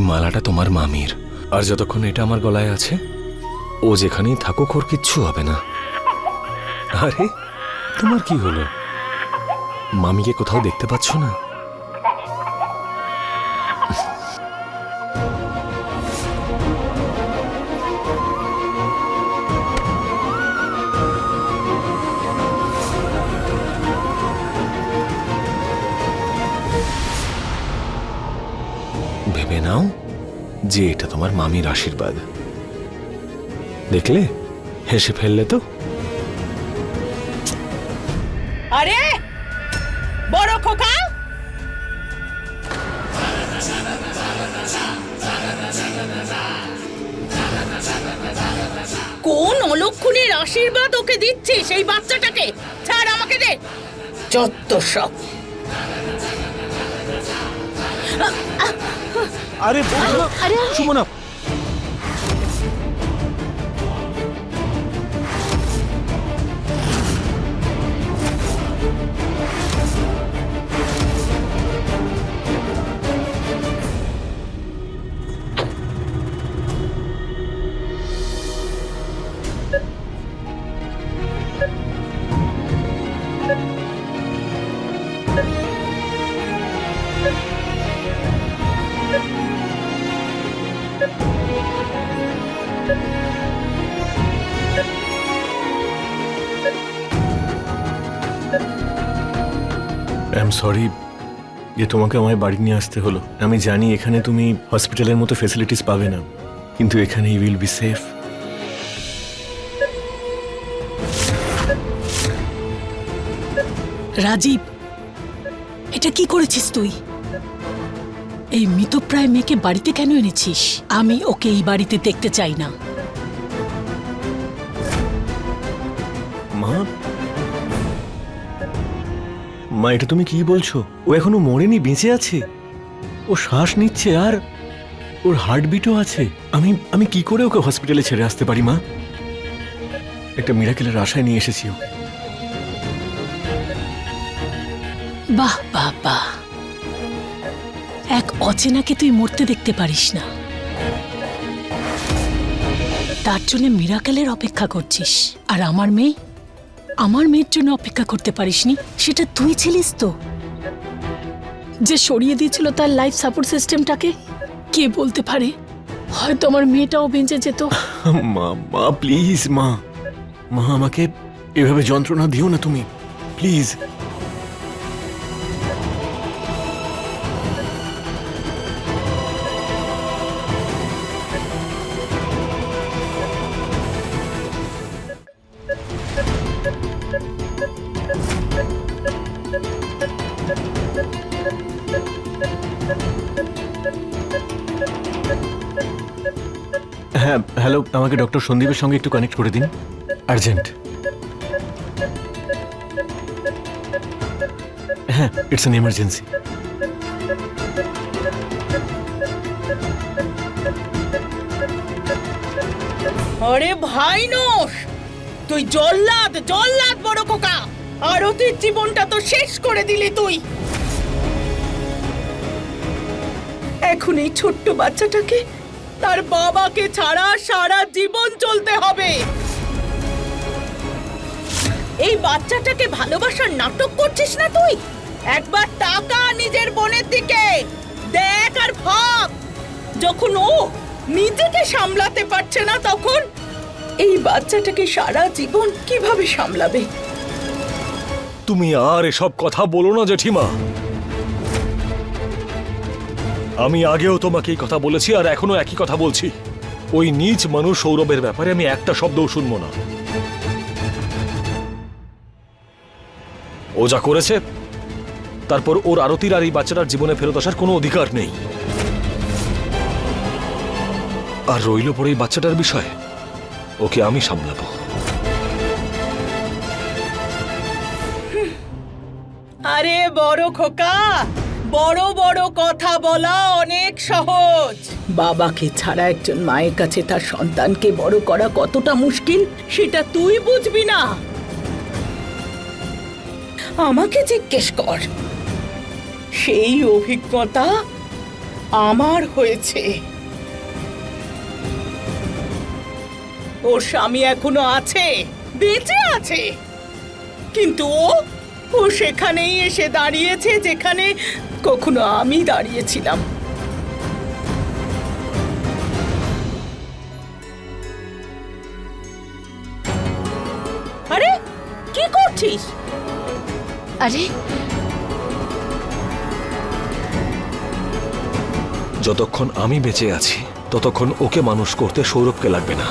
মালাটা তোমার মামির। আর যতক্ষণ এটা আমার গলায় আছে, ও যেখানেই থাকুক, ওর কিচ্ছু হবে না। আরে, তোমার কি হলো? মামিকে কোথাও দেখতে পাচ্ছ না? তোমার মামির আশীর্বাদ। দেখলে? হেসে ফেললে তো। আরে! বড় খোকা! কোন অলক্ষণের আশীর্বাদ ওকে দিচ্ছে সেই বাচ্চাটাকে? ছাড় আমাকে দে! যত সব। আরে আরে সুমনা আই সরি যে তোমাকে আমায় বাড়ি নিয়ে আসতে হলো। আমি জানি এখানে তুমি হসপিটালের মতো ফেসিলিটিস পাবে না কিন্তু এখানে you will be safe Rajib এটা কি করেছিস তুই? এই মৃতপ্রায় মেয়েকে বাড়িতে কেন এনেছিস? আমি ওকে এই বাড়িতে দেখতে চাই না। মা মা, এটা তুমি কি বলছো? ও এখনও মরেনি, বেঁচে আছে। ও শ্বাস নিচ্ছে আর ওর হার্টবিটও আছে। আমি আমি কি করে ওকে হসপিটালে ছেড়ে আসতে পারি, মা? একটা মিরাকেলের আশায় নিয়ে এসেছি ওকে বাহ বাহ বাহ। এক অচেনাকে তুই মরতে দেখতে পারিস না। তার জন্য মিরাকেলের অপেক্ষা করছিস। আর আমার মেয়ে? আমার মেয়ের জন্য অপেক্ষা করতে পারিসনি? সেটা তুই ছিলিস তো। যে সরিয়ে দিয়েছিল তার লাইফ সাপোর্ট সিস্টেমটাকে কে বলতে পারে? হয়তো আমার মেয়েটাও বেঁচে যেত। মা মা প্লিজ মা। মা, আমাকে এভাবে যন্ত্রণা দিও না তুমি। প্লিজ আমাকে ডক্টর সন্দীপের সঙ্গে একটু কানেক্ট করে দিন। আর্জেন্ট হ্যাঁ ইটস অ্যান এমার্জেন্সি আরে ভাই নোস তুই জল্লাদ জল্লাদ বড় খোকা। আরতির জীবনটা তো শেষ করে দিলি তুই। এখন এই ছোট্ট বাচ্চাটাকে তার বাবাকে ছাড়া সারা জীবন চলতে হবে। এই বাচ্চাটাকে ভালোবাসার নাটক করছিস না তুই? একবার টাকা নিজের বোনের দিকে। দেখ আর ভাব। যখন ও নিজেকে সামলাতে পারছে না তখন এই বাচ্চাটাকে সারা জীবন কীভাবে সামলাবে? তুমি আর এসব কথা বলো না জেঠিমা। আমি আগেও তোমাকে এই কথা বলেছি আর এখনও একই কথা বলছি। ওই নিচ মানুষ সৌরভের ব্যাপারে আমি একটা শব্দও শুনব না। ও যা করেছে, তারপর ওর আরতির আর এই বাচ্চাটার জীবনে ফেরত আসার কোনো অধিকার নেই। আর রইল পরে এই বাচ্চাটার বিষয়, ওকে আমি সামলাবো। আরে বড় খোকা! বড় বড় কথা বলা অনেক সহজ। বাবাকে ছাড়া একজন মায়ের কাছে তার সন্তানকে বড় করা কতটা মুশকিল, সেটা তুই বুঝবি না। আমাকে জিজ্ঞেস কর। সেই অভিজ্ঞতা আমার হয়েছে। ওর স্বামী এখনও আছে, বেঁচে আছে। কিন্তু ও ও সেখানেই এসে দাঁড়িয়েছে যেখানে কখনো আমি দাঁড়িয়েছিলাম। আরে কি করছিস? আরে। যতক্ষণ আমি বেঁচে আছি ততক্ষণ ওকে মানুষ করতে সৌরভকে লাগবে না।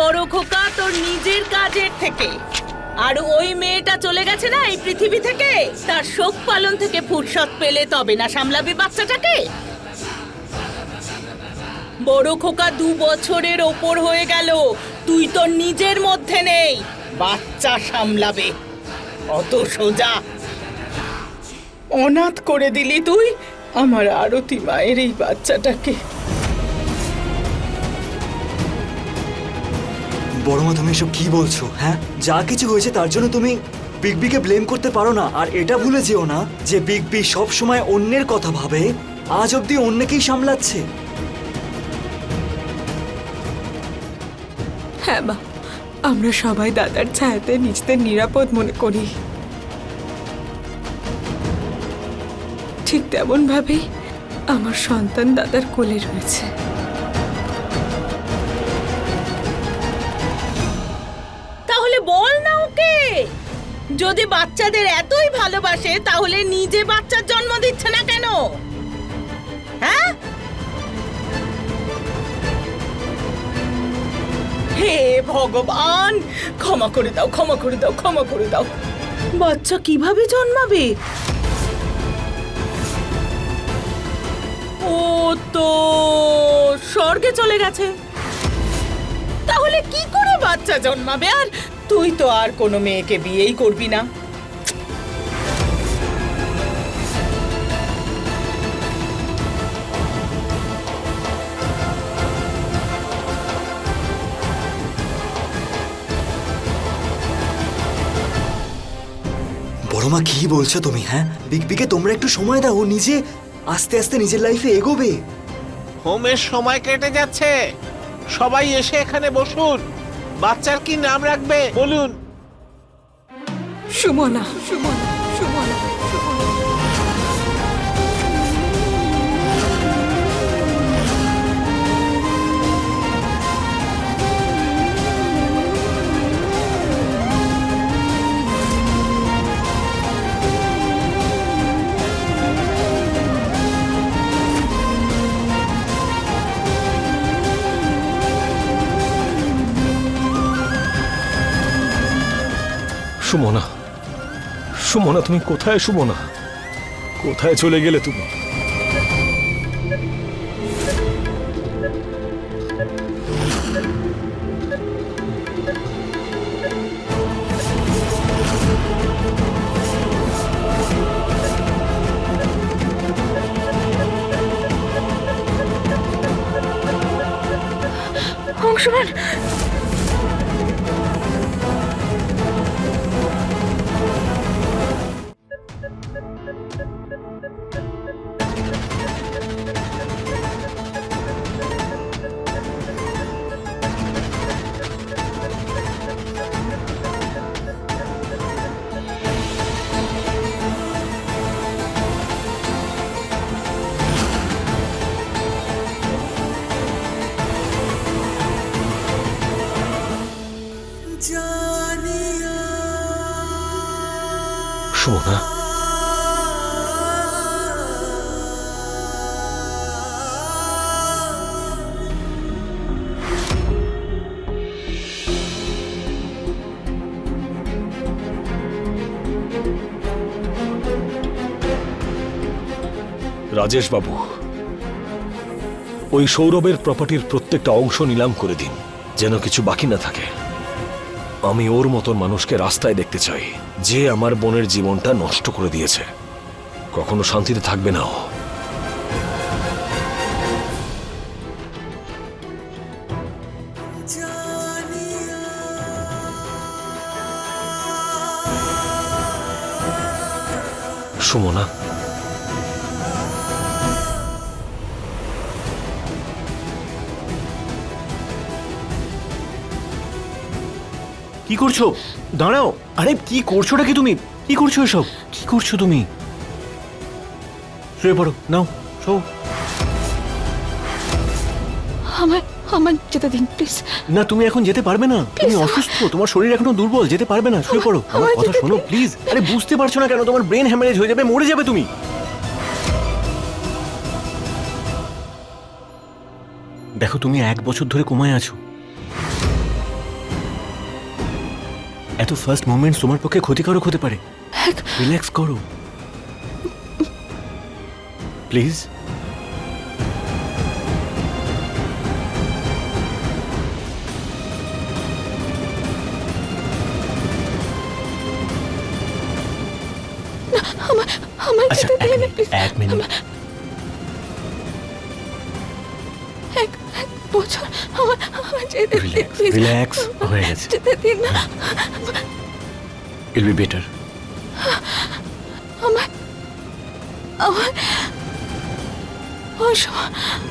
বড় খোকা তোর নিজের কাজের থেকে। আর ওই মেয়েটা চলে গেছে না এই পৃথিবী থেকে? তার শোক পালন থেকে ফুরসত পেলে তবে না সামলাবি বাচ্চাটাকে? বড় খোকা দু বছরের ওপর হয়ে গেল। তুই তোর নিজের মধ্যে নেই। বাচ্চা সামলাবে। অত সোজা। অনাথ করে দিলি তুই? আমার আরতি মায়ের এই বাচ্চাটাকে। বড় মা, তুমি এসব কি বলছো হ্যাঁ? যা কিছু হয়েছে তার জন্য তুমি বিগ বিকে ব্লেম করতে পারো না। আর এটা ভুলে যেও না যে বিগ বি সব সময় অন্যের কথা ভাবে। আজ অবধি অন্যকেই সামলাচ্ছে। হ্যাঁ মা, আমরা সবাই দাদার ছায়াতে নিজেদের নিরাপদ মনে করি। ঠিক তেমন ভাবেই আমার সন্তান দাদার কোলে রয়েছে। যদি বাচ্চাদের এতই ভালোবাসে, তাহলে নিজে বাচ্চার জন্ম দিচ্ছে না কেন? হ্যাঁ? হে ভগবান! ক্ষমা করে দাও, ক্ষমা করে দাও, ক্ষমা করে দাও। বাচ্চা কীভাবে জন্মাবে? ও তো স্বর্গে চলে গেছে। তাহলে কি করে বাচ্চা জন্মাবে? আর তুই তো আর কোনো মেয়েকে বিয়েই করবি না। বড় মা কি বলছো তুমি হ্যাঁ? বিগ বিকে তোমরা একটু সময় দাও ও নিজে আস্তে আস্তে নিজের লাইফে এগোবে। হোমের সময় কেটে যাচ্ছে। সবাই এসে এখানে বসুন। বাচ্চার কি নাম রাখবে? বলুন। সুমনা সুমনা সুমনা। সুমনা সুমনা তুমি কোথায় সুমনা? কোথায় চলে গেলে তুমি? রাজেশ বাবু ওই সৌরভের প্রপার্টির প্রত্যেকটা অংশ নিলাম করে দিন, যেন কিছু বাকি না থাকে। আমি ওর মতন মানুষকে রাস্তায় দেখতে চাই, যে আমার বোনের জীবনটা নষ্ট করে দিয়েছে। কখনো শান্তিতে থাকবে না ও। সুমনা। কি করছ? দাঁড়াও। আরে কি করছোটা কি তুমি? কি করছ এসব? কি করছ তুমি? শুয়ে পড়ো নাও শো। আমার আমার যেতে দিন প্লিজ। না তুমি এখন যেতে পারবে না। তুমি অসুস্থ তোমার শরীর এখনও দুর্বল যেতে পারবে না শুয়ে পড়ো। আমার কথা শোনো প্লিজ। আরে বুঝতে পারছ না কেন তোমার ব্রেন হ্যামারেজ হয়ে যাবে মরে যাবে তুমি। দেখো তুমি এক বছর ধরে কোমায় আছো। এত ফার্স্ট মোমেন্টস তোমার পক্ষে ক্ষতিকারক হতে পারে। রিল্যাক্স করো। প্লিজ আচ্ছা এক মিনিট বছর আমার রিল্যাক্স রিল্যাক্স হয়ে গেছে। যেতে দিন না। ইল বি বেটার আমার আমার আমার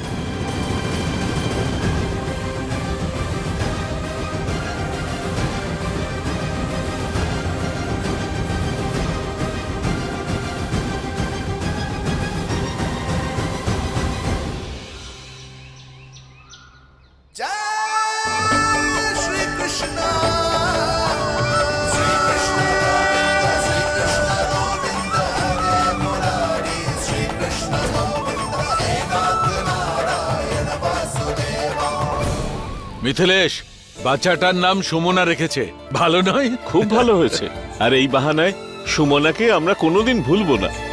মিথিলেশ বাচ্চাটার নাম সুমনা রেখেছে। ভালো নয়? খুব ভালো হয়েছে। আর এই বাহানায় সুমনাকে আমরা কোনোদিন ভুলবো না।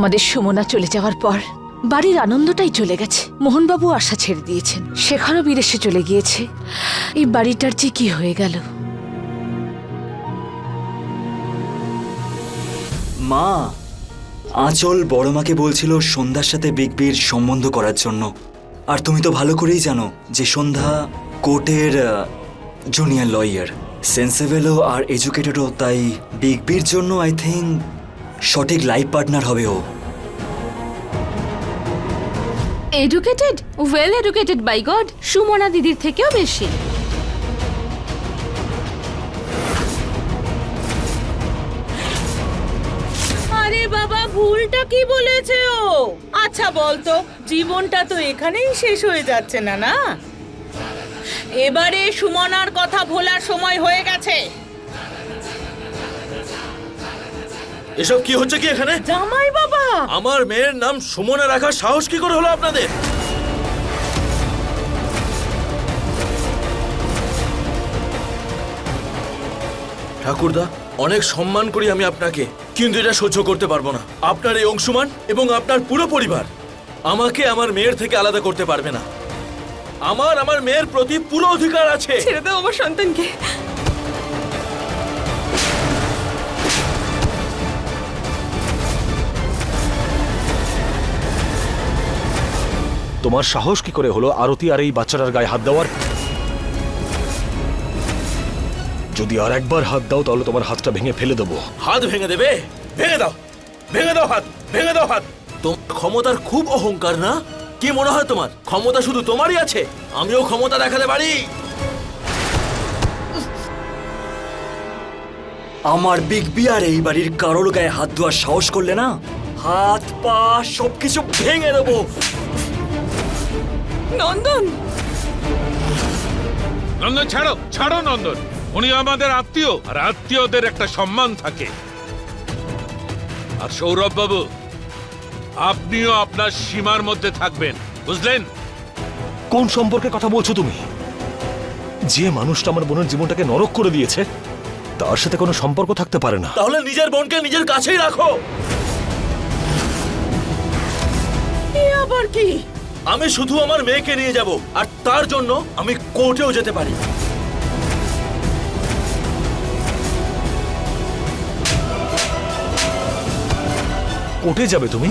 আমাদের সুমনা চলে যাওয়ার পর বাড়ির আনন্দটাই চলে গেছে। মোহনবাবু আশা ছেড়ে দিয়েছেন। শেখারও বিদেশে চলে গিয়েছে। এই বাড়িটার যে কি হয়ে গেল? মা, আঁচল বড় মাকে বলছিল সন্ধ্যার সাথে বিগ বির সম্বন্ধ করার জন্য। আর তুমি তো ভালো করেই জানো যে সন্ধ্যা কোর্টের জুনিয়র লয়ার সেন্সেবেলও আর এডুকেটেডও তাই বিগ বির জন্য আই থিঙ্ক সঠিক লাইফ পার্টনার হবে ও। Educated well educated by God Sumana দিদির থেকেও বেশি। আরে বাবা ভুলটা কি বলেছে ও? আচ্ছা বলতো জীবনটা তো এখানেই শেষ হয়ে যাচ্ছে না না এবারে সুমনার কথা ভোলার সময় হয়ে গেছে। এসব কি হচ্ছে কি এখানে? জামাই বাবা! আমার মেয়ের নাম সুমনা রাখার সাহস কি করে হলো আপনাদের? ঠাকুরদা অনেক সম্মান করি আমি আপনাকে কিন্তু এটা সহ্য করতে পারব না। আপনার এই অংশমান এবং আপনার পুরো পরিবার আমাকে আমার মেয়ের থেকে আলাদা করতে পারবে না। আমার আমার মেয়ের প্রতি পুরো অধিকার আছে। ছেড়ে দাও আমার সন্তানকে। তোমার সাহস কি করে হলো আরতি আর এই বাচ্চাটার গায়ে হাত দেওয়ার? যদি আর একবার হাত দাও তাহলে তোমার হাতটা ভেঙে ফেলে দেবো। হাত ভেঙে দেবে? ভেঙে দাও! ভেঙে দাও হাত! ভেঙে দাও হাত! তোমার ক্ষমতার খুব অহংকার না? কি মনে হয় তোমার? ক্ষমতা শুধু তোমারই আছে? আমিও ক্ষমতা দেখাতে পারি! আমার বিগ বি আর এই বাড়ির কারোর গায়ে হাত দেওয়ার সাহস করলে না? হাত পা সবকিছু ভেঙে দেবো! নন্দন? নন্দন ছাড়ো ছাড়ো নন্দন। উনি আমাদের আত্মীয় আর আত্মীয়দের একটা সম্মান থাকে। আর সৌরভ বাবু আপনিও আপনার সীমার মধ্যে থাকবেন বুঝলেন? কোন সম্পর্কে কথা বলছো তুমি? যে মানুষটা আমার বোনের জীবনটাকে নরক করে দিয়েছে তার সাথে কোনো সম্পর্ক থাকতে পারে না। তাহলে নিজের বোনকে নিজের কাছেই রাখো। এ আবার কি? আমি শুধু আমার মেয়েকে নিয়ে যাব আর তার জন্য আমি কোর্টেও যেতে পারি। কোর্টে যাবে তুমি?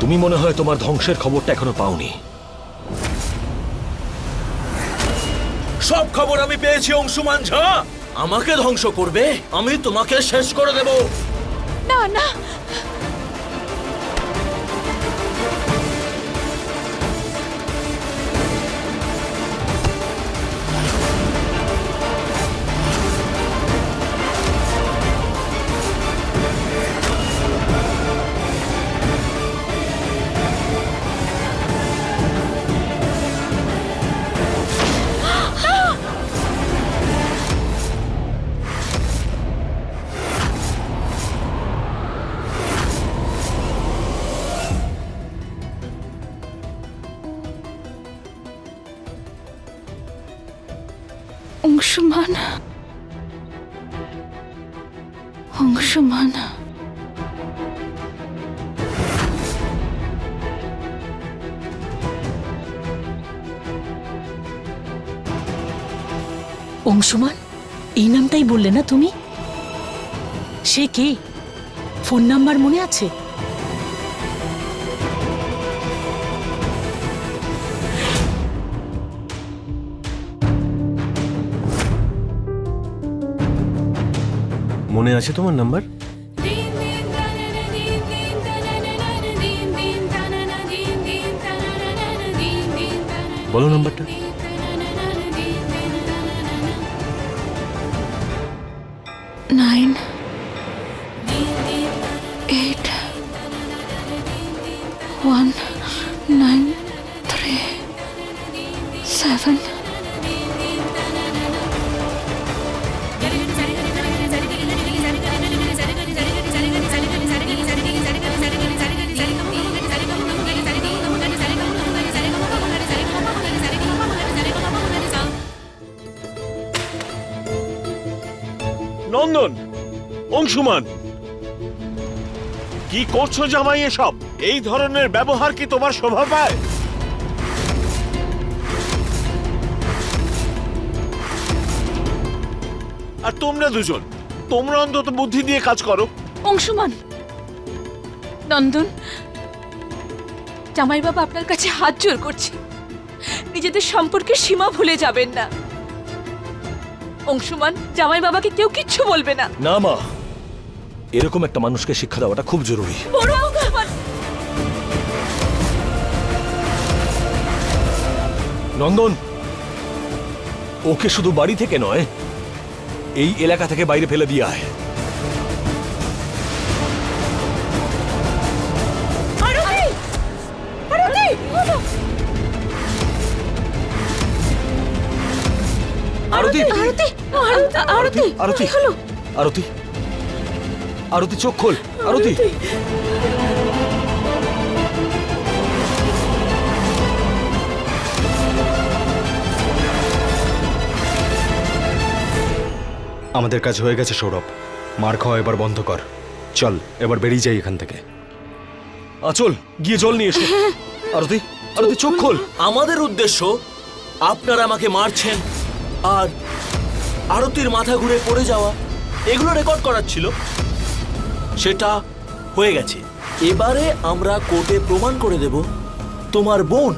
তুমি মনে হয় তোমার ধ্বংসের খবরটা এখনও পাওনি। সব খবর আমি পেয়েছি অংশুমান ঝা! আমাকে ধ্বংস করবে আমি তোমাকে শেষ করে দেব। না না অংশুমান, এই নামটাই বললে না তুমি? সে কে? ফোন নাম্বার মনে আছে? মনে আছে তোমার নাম্বার? বলো নাম্বারটা। Nein. অংশুমান কি করছ জামাই এসব? এই ধরনের ব্যবহার কি তোমার শোভা পায় আর তোমরা দুজন তোমরা অন্তত বুদ্ধি দিয়ে কাজ করো। অংশুমান নন্দন জামাই বাবা আপনার কাছে হাত জোর করছি। নিজেদের সম্পর্কে সীমা ভুলে যাবেন না। অংশুমান জামাই বাবাকে কেউ কিচ্ছু বলবে না। না মা এরকম একটা মানুষকে শিক্ষা দেওয়াটা খুব জরুরি। নন্দন ওকে শুধু বাড়ি থেকে নয় এই এলাকা থেকে বাইরে ফেলে দিয়ে আয়। আরতি! আরতি! আরতি! আরতি! আরতি! আরতি, চোখ খোল। আরতি। আমাদের কাজ হয়ে গেছে, সৌরভ। মার খাওয়া এবার বন্ধ কর। চল, এবার বেরিয়ে যাই এখান থেকে। আচল গিয়ে জল নিয়ে এসো। আরতি আরতি, চোখ খোল। আমাদের উদ্দেশ্য, আপনারা আমাকে মারছেন আর আরতির মাথা ঘুরে পড়ে যাওয়া। এগুলো রেকর্ড করার ছিল। সেটা হয়ে গেছে। এবারে আমরা কোর্টে প্রমাণ করে দেব, তোমার বোন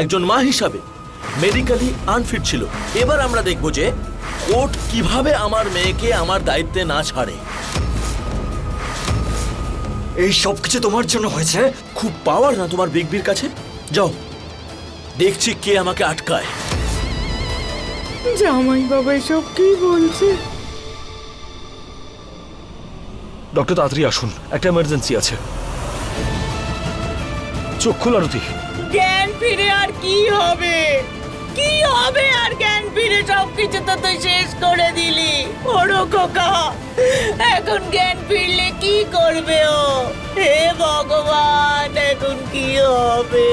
একজন মা হিসাবে মেডিকেলি আনফিট ছিল। এবার আমরা দেখব যে কোর্ট কীভাবে আমার মেয়েকে আমার দায়িত্বে না ছাড়ে। এই সব কিছু তোমার জন্য হয়েছে? খুব পাওয়ার না তোমার বিগ বির কাছে? যাও, দেখছি কে আমাকে আটকায়। জামাই বাবা এসব কি বলছে? ডক্টর, তাড়াতাড়ি আসুন। একটা এমার্জেন্সি আছে। চোখ খোল, আরতি। জ্ঞান ফিরে আর কি হবে? কি হবে আর জ্ঞান ফিরে? সব কিছু তো তুই শেষ করে দিলি। বড় খোকা, এখন জ্ঞান ফিরলে কি করবে ও? হে ভগবান, এখন কি হবে?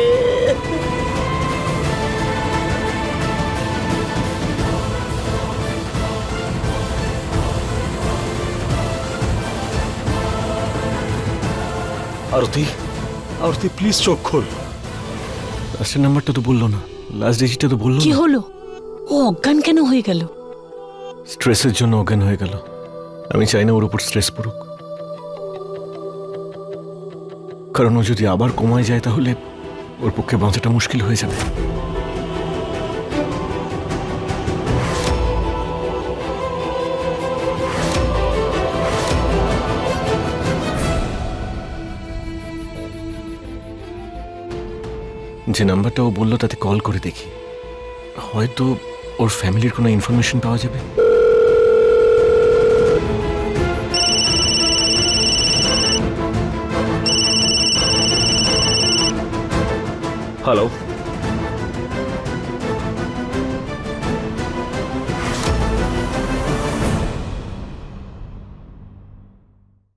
আরতি আরতি প্লিজ চোখ খোল। লাস্টের নাম্বারটা তো বলল না। লাস্ট ডিজিটটা তো বলল কি না। হলো? ও অজ্ঞান কেন হয়ে গেল? স্ট্রেসের জন্য অজ্ঞান হয়ে গেল। আমি চাই না ওর উপর স্ট্রেস পড়ুক। কারণ ও যদি আবার কমায় যায় তাহলে ওর পক্ষে বাঁচাটা মুশকিল হয়ে যাবে। যে নাম্বারটা ও বলল, তাতে কল করে দেখি। হয়তো ওর ফ্যামিলির কোনো ইনফরমেশন পাওয়া যাবে। হ্যালো।